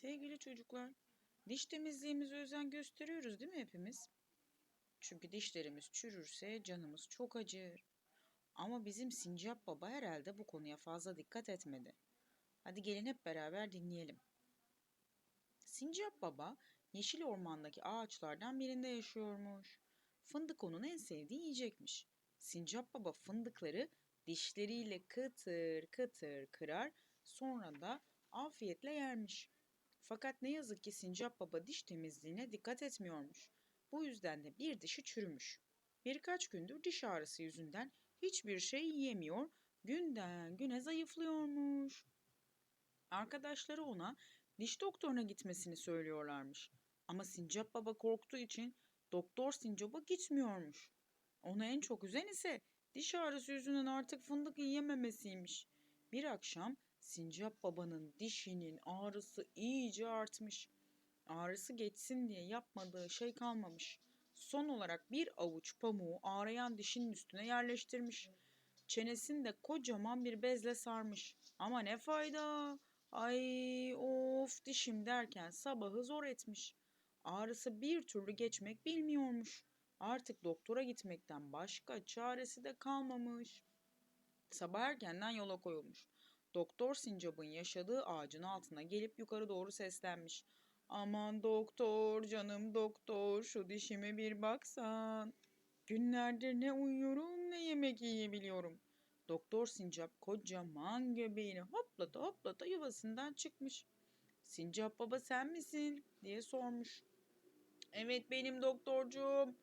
Sevgili çocuklar, diş temizliğimize özen gösteriyoruz değil mi hepimiz? Çünkü dişlerimiz çürürse canımız çok acır. Ama bizim Sincap Baba herhalde bu konuya fazla dikkat etmedi. Hadi gelin hep beraber dinleyelim. Sincap Baba yeşil ormandaki ağaçlardan birinde yaşıyormuş. Fındık onun en sevdiği yiyecekmiş. Sincap Baba fındıkları dişleriyle kıtır kıtır kırar sonra da afiyetle yermiş. Fakat ne yazık ki Sincap Baba diş temizliğine dikkat etmiyormuş. Bu yüzden de bir dişi çürümüş. Birkaç gündür diş ağrısı yüzünden hiçbir şey yiyemiyor, günden güne zayıflıyormuş. Arkadaşları ona diş doktoruna gitmesini söylüyorlarmış. Ama Sincap Baba korktuğu için Doktor Sincap'a gitmiyormuş. Onu en çok üzen ise diş ağrısı yüzünden artık fındık yiyememesiymiş. Bir akşam Sincap babanın dişinin ağrısı iyice artmış. Ağrısı geçsin diye yapmadığı şey kalmamış. Son olarak bir avuç pamuğu ağrıyan dişinin üstüne yerleştirmiş. Çenesini de kocaman bir bezle sarmış. Ama ne fayda? Ay of dişim derken sabahı zor etmiş. Ağrısı bir türlü geçmek bilmiyormuş. Artık doktora gitmekten başka çaresi de kalmamış. Sabah erkenden yola koyulmuş. Doktor Sincap'ın yaşadığı ağacın altına gelip yukarı doğru seslenmiş. Aman doktor, canım doktor, şu dişime bir baksan. Günlerdir ne uyuyorum ne yemek yiyebiliyorum. Doktor Sincap kocaman göbeğini hoplata hoplata yuvasından çıkmış. Sincap baba sen misin diye sormuş. Evet benim doktorcuğum.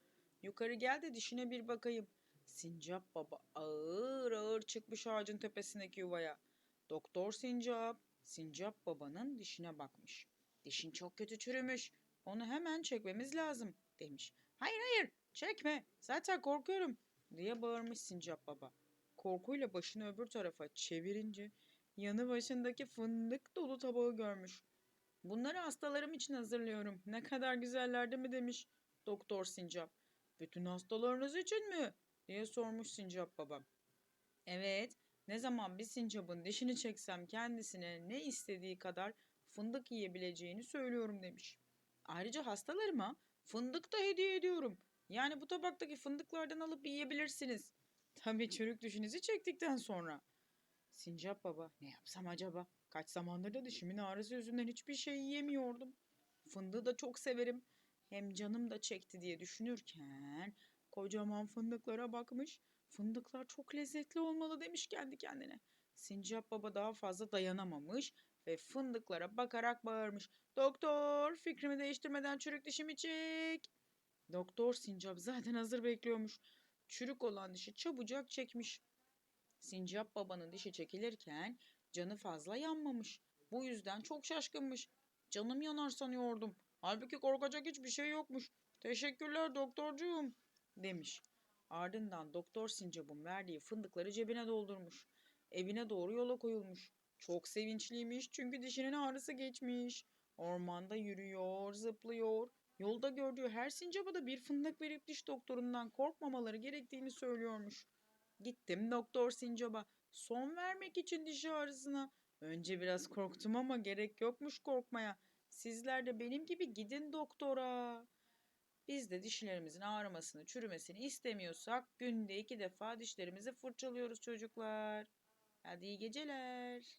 Yukarı gel de dişine bir bakayım. Sincap baba ağır ağır çıkmış ağacın tepesindeki yuvaya. Doktor Sincap, Sincap babanın dişine bakmış. Dişin çok kötü çürümüş. Onu hemen çekmemiz lazım demiş. Hayır hayır çekme zaten korkuyorum diye bağırmış Sincap baba. Korkuyla başını öbür tarafa çevirince yanı başındaki fındık dolu tabağı görmüş. Bunları hastalarım için hazırlıyorum. Ne kadar güzeller değil mi demiş Doktor Sincap. Bütün hastalarınız için mi? diye sormuş Sincap baba. Evet, ne zaman bir sincapın dişini çeksem kendisine ne istediği kadar fındık yiyebileceğini söylüyorum demiş. Ayrıca hastalarıma fındık da hediye ediyorum. Yani bu tabaktaki fındıklardan alıp yiyebilirsiniz. Tabii çürük dişinizi çektikten sonra. Sincap baba ne yapsam acaba? Kaç zamandır da dişimin ağrısı yüzünden hiçbir şey yiyemiyordum. Fındığı da çok severim. Hem canım da çekti diye düşünürken kocaman fındıklara bakmış. Fındıklar çok lezzetli olmalı demiş kendi kendine. Sincap baba daha fazla dayanamamış ve fındıklara bakarak bağırmış. Doktor fikrimi değiştirmeden çürük dişimi çek. Doktor Sincap zaten hazır bekliyormuş. Çürük olan dişi çabucak çekmiş. Sincap babanın dişi çekilirken canı fazla yanmamış. Bu yüzden çok şaşkınmış. Canım yanar sanıyordum. Halbuki korkacak hiçbir şey yokmuş. Teşekkürler doktorcuğum demiş. Ardından doktor Sincap'ın verdiği fındıkları cebine doldurmuş. Evine doğru yola koyulmuş. Çok sevinçliymiş çünkü dişinin ağrısı geçmiş. Ormanda yürüyor, zıplıyor. Yolda gördüğü her sincapa da bir fındık verip diş doktorundan korkmamaları gerektiğini söylüyormuş. Gittim doktor sincaba son vermek için diş ağrısına. Önce biraz korktum ama gerek yokmuş korkmaya. Sizler de benim gibi gidin doktora. Biz de dişlerimizin ağrımasını, çürümesini istemiyorsak günde iki defa dişlerimizi fırçalıyoruz çocuklar. Hadi iyi geceler.